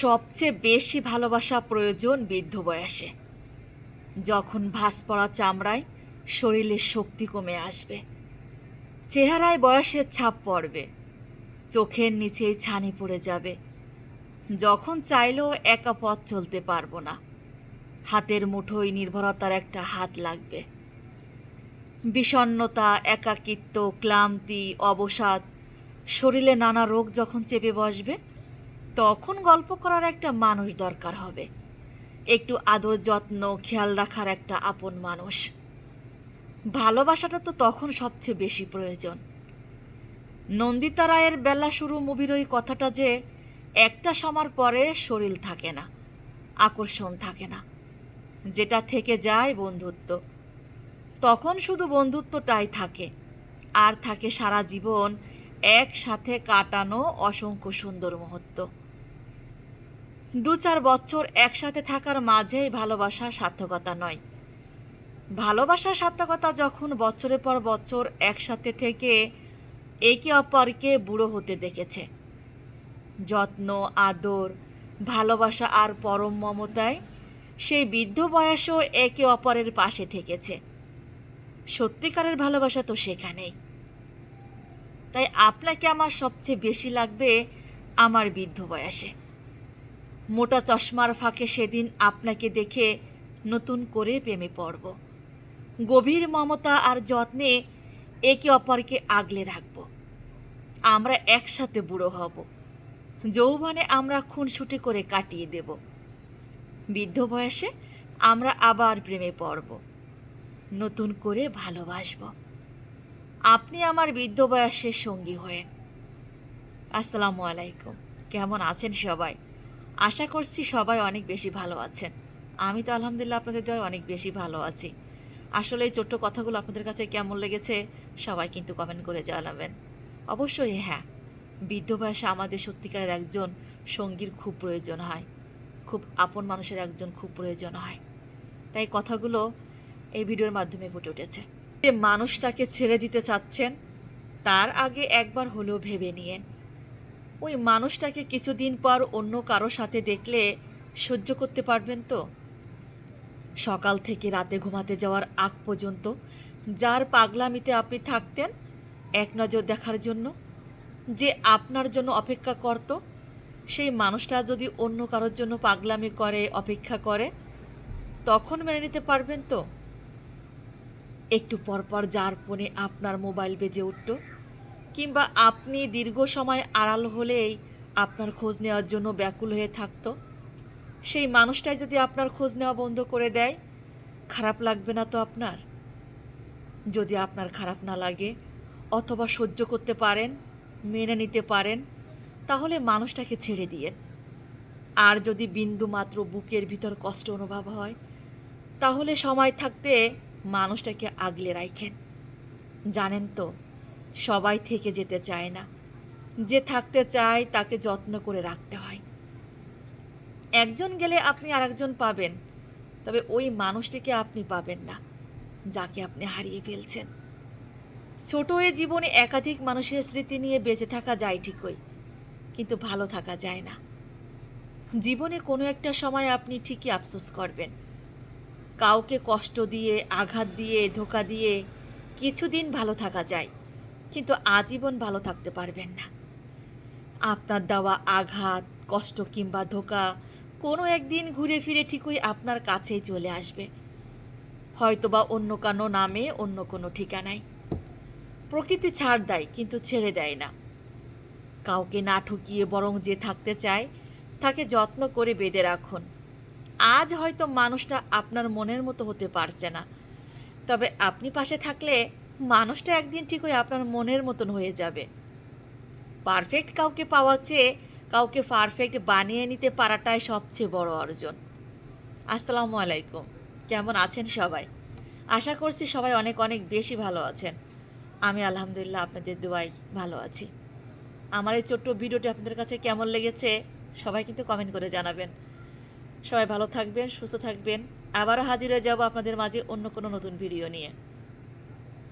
সবচেয়ে বেশি ভালোবাসা প্রয়োজন বৃদ্ধ বয়সে। যখন ভাস পড়া চামড়ায় শরীরের শক্তি কমে আসবে। চেহারায় বয়সের ছাপ পড়বে। চোখের নিচেই ছানি পড়ে যাবে। যখন চাইলেও একা পথ চলতে পারব না। হাতের মুঠোয় নির্ভরতার একটা হাত লাগবে। বিষণ্ণতা, একাকিত্ব, ক্লান্তি, অবসাদ, শরীরে নানা রোগ যখন চেপে বসবে তখন গল্প করার একটা মানুষ দরকার হবে। একটু আদর যত্ন, খেয়াল রাখার একটা আপন মানুষ। ভালোবাসাটা তো তখন সবচেয়ে বেশি প্রয়োজন। নন্দিতা রায়ের বেলা শুরু মুভির ওই কথাটা যে, একটা সময় পরে শরীর থাকে না, আকর্ষণ থাকে না, যেটা থেকে যায় বন্ধুত্ব। তখন শুধু বন্ধুত্বটাই থাকে, আর থাকে সারা জীবন একসাথে কাটানো অসংখ্য সুন্দর মুহূর্ত। দু চার বছর একসাথে থাকার মাঝেই ভালোবাসার সার্থকতা নয়। ভালোবাসার সার্থকতা যখন বছরের পর বছর একসাথে থেকে একে অপরকে বুড়ো হতে দেখেছে। যত্ন, আদর, ভালোবাসা আর পরম মমতায় সেই বৃদ্ধ বয়সও একে অপরের পাশে থেকেছে। সত্যিকারের ভালোবাসা তো সেখানেই। তাই আপনাকে আমার সবচেয়ে বেশি লাগবে আমার বৃদ্ধ বয়সে। মোটা চশমার ফাঁকে সেদিন আপনাকে দেখে নতুন করে প্রেমে পড়ব। গভীর মমতা আর যত্নে একে অপরকে আগলে রাখব। আমরা একসাথে বুড়ো হব। যৌবনে আমরা খুনসুটি করে কাটিয়ে দেব। বৃদ্ধ বয়সে আমরা আবার প্রেমে পড়ব। নতুন করে ভালোবাসব। আপনি আমার বৃদ্ধ বয়সের সঙ্গী হয়ে। আসসালামু আলাইকুম। কেমন আছেন সবাই? আশা করছি সবাই অনেক বেশি ভালো আছেন। আমি তো আলহামদুলিল্লাহ আপনাদের দয় অনেক বেশি ভালো আছি। আসলে এই ছোট্ট কথাগুলো আপনাদের কাছে কেমন লেগেছে, সবাই কিন্তু কমেন্ট করে জানাবেন। অবশ্যই হ্যাঁ বৃদ্ধ বয়সে আমাদের সত্যিকারের একজন সঙ্গীর খুব প্রয়োজন হয়। খুব আপন মানুষের একজন খুব প্রয়োজন হয়। তাই কথাগুলো এই ভিডিওর মাধ্যমে ফুটে উঠেছে। যে মানুষটাকে ছেড়ে দিতে চাচ্ছেন, তার আগে একবার হলেও ভেবে নিয়েন। ওই মানুষটাকে কিছুদিন পর অন্য কারও সাথে দেখলে সহ্য করতে পারবেন তো? সকাল থেকে রাতে ঘুমাতে যাওয়ার আগ পর্যন্ত যার পাগলামিতে আপনি থাকতেন, এক নজর দেখার জন্য, যে আপনার জন্য অপেক্ষা করত, সেই মানুষটা যদি অন্য কারোর জন্য পাগলামি করে, অপেক্ষা করে, তখন মেনে নিতে পারবেন তো? একটু পরপর যার ফোনে আপনার মোবাইল বেজে উঠত কিংবা আপনি দীর্ঘ সময় আড়াল হলেই আপনার খোঁজ নেওয়ার জন্য ব্যাকুল হয়ে থাকতো? সেই মানুষটাই যদি আপনার খোঁজ নেওয়া বন্ধ করে দেয়, খারাপ লাগবে না তো আপনার? যদি আপনার খারাপ না লাগে অথবা সহ্য করতে পারেন, মেনে নিতে পারেন, তাহলে মানুষটাকে ছেড়ে দিয়ে আর যদি বিন্দু মাত্র বুকের ভিতর কষ্ট অনুভব হয়, তাহলে সময় থাকতে মানুষটাকে আগলে রাখেন। জানেন তো সবাই থেকে যেতে চায় না। যে থাকতে চায় তাকে যত্ন করে রাখতে হয়। একজন গেলে আপনি আরেকজন পাবেন, তবে ওই মানুষটিকে আপনি পাবেন না, যাকে আপনি হারিয়ে ফেলছেন। ছোট হয়ে জীবনে একাধিক মানুষের স্মৃতি নিয়ে বেঁচে থাকা যায় ঠিকই, কিন্তু ভালো থাকা যায় না। জীবনে কোনো একটা সময় আপনি ঠিকই আফসোস করবেন। কাউকে কষ্ট দিয়ে, আঘাত দিয়ে, ধোকা দিয়ে কিছুদিন ভালো থাকা যায়। কিন্তু আজীবন ভালো থাকতে পারবেন না। আপনার দেওয়া আঘাত, কষ্ট কিংবা ধোকা কোনো একদিন ঘুরে ফিরে ঠিকই আপনার কাছেই চলে আসবে। হয়তোবা অন্য কানো নামে অন্য কোনো ঠিকানায়। প্রকৃতি ছাড় দেয় কিন্তু ছেড়ে দেয় না। কাউকে না ঠকিয়ে বরং যে থাকতে চায়, তাকে যত্ন করে বেঁধে রাখুন। আজ হয়তো মানুষটা আপনার মনের মতো হতে পারছে না। তবে আপনি পাশে থাকলে মানুষটা একদিন ঠিকই আপনার মনের মতন হয়ে যাবে। পারফেক্ট কাউকে পাওয়ার চেয়ে কাউকে পারফেক্ট বানিয়ে নিতে পারাটাই সবচেয়ে বড় অর্জন। আসসালামু আলাইকুম। কেমন আছেন সবাই? আশা করছি সবাই অনেক অনেক বেশি ভালো আছেন। আমি আলহামদুলিল্লাহ আপনাদের দোয়াই ভালো আছি। আমার এই ছোট্ট ভিডিওটি আপনাদের কাছে কেমন লেগেছে সবাই কিন্তু কমেন্ট করে জানাবেন। সবাই ভালো থাকবেন, সুস্থ থাকবেন। আবারও হাজির হয়ে যাব আপনাদের মাঝে অন্য কোনো নতুন ভিডিও নিয়ে।